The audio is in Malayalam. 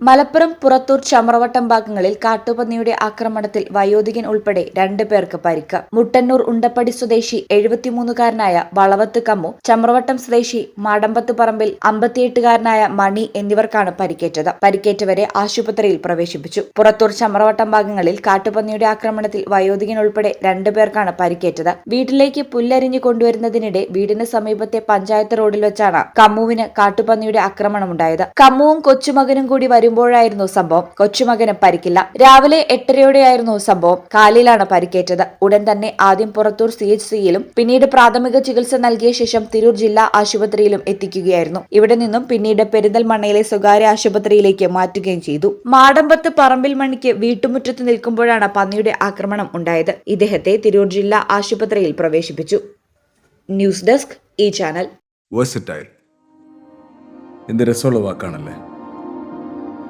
മലപ്പുറം പുറത്തൂർ ചമ്രവട്ടം ഭാഗങ്ങളിൽ കാട്ടുപന്നിയുടെ ആക്രമണത്തിൽ വയോധികൻ ഉൾപ്പെടെ രണ്ടു പേർക്ക് പരിക്ക്. മുട്ടന്നൂർ ഉണ്ടപ്പടി സ്വദേശി എഴുപത്തിമൂന്നുകാരനായ വളവത്ത് കമ്മു ചമ്രവട്ടം സ്വദേശി മാടമ്പത്ത് പറമ്പിൽ അമ്പത്തിയെട്ടുകാരനായ മണി എന്നിവർക്കാണ് പരിക്കേറ്റത്. പരിക്കേറ്റവരെ ആശുപത്രിയിൽ പ്രവേശിപ്പിച്ചു. പുറത്തൂർ ചമ്രവട്ടം ഭാഗങ്ങളിൽ കാട്ടുപന്നിയുടെ ആക്രമണത്തിൽ വയോധികൻ ഉൾപ്പെടെ രണ്ടു പേർക്കാണ് പരിക്കേറ്റത്. വീട്ടിലേക്ക് പുല്ലരിഞ്ഞു കൊണ്ടുവരുന്നതിനിടെ വീടിന് സമീപത്തെ പഞ്ചായത്ത് റോഡിൽ വെച്ചാണ് കമ്മുവിന് കാട്ടുപന്നിയുടെ ആക്രമണമുണ്ടായത്. കമ്മുവും കൊച്ചുമകനും കൂടി വരുമ്പോഴായിരുന്നു സംഭവം. കൊച്ചുമകന് പരിക്കില്ല. രാവിലെ എട്ടരയോടെയായിരുന്നു സംഭവം. കാലിലാണ് പരിക്കേറ്റത്. ഉടൻ തന്നെ ആദ്യം പുറത്തൂർ സി എച്ച് സിയിലും പിന്നീട് പ്രാഥമിക ചികിത്സ നൽകിയ ശേഷം തിരൂർ ജില്ലാ ആശുപത്രിയിലും എത്തിക്കുകയായിരുന്നു. ഇവിടെ നിന്നും പിന്നീട് പെരിന്തൽമണ്ണയിലെ സ്വകാര്യ ആശുപത്രിയിലേക്ക് മാറ്റുകയും ചെയ്തു. മാടമ്പത്ത് പറമ്പിൽ മണിക്ക് വീട്ടുമുറ്റത്ത് നിൽക്കുമ്പോഴാണ് പന്നിയുടെ ആക്രമണം ഉണ്ടായത്. ഇദ്ദേഹത്തെ തിരൂർ ജില്ലാ ആശുപത്രിയിൽ പ്രവേശിപ്പിച്ചു. ന്യൂസ് ഡെസ്ക് ഈ ചാനൽ. എന്ത് രസമുള്ള വാക്കാണല്ലേ?